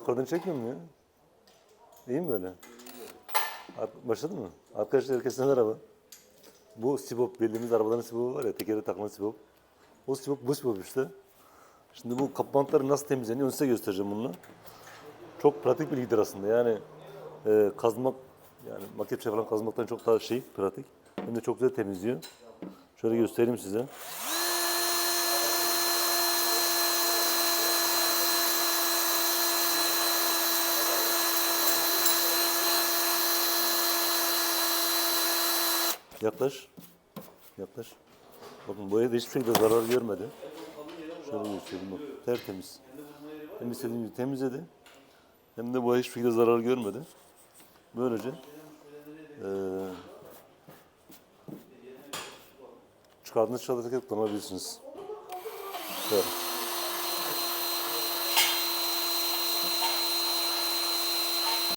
Yukarıdan çekmiyor mu ya? İyi mi böyle? Başladı mı? Arkadaşlar herkese merhaba. Bu sibop bildiğimiz arabaların sibopu var ya tekere takma sibop. O sibop bu sibop işte. Şimdi bu kapantları nasıl temizleniyor onu size göstereceğim bununla. Çok pratik bilgidir aslında yani e, kazmak yani makepçe falan kazmaktan çok daha şey pratik. Hem de çok güzel temizliyor. Şöyle göstereyim size. Yaklaş. Yaklaş. Bakın boya da hiçbir şekilde zarar görmedi. Şöyle göstereyim bak. Tertemiz. Hem istediğim gibi temizledi. Hem de boya hiçbir şekilde zarar görmedi. Böylece eee çıkardığınız çadırda kullanabilirsiniz. Evet.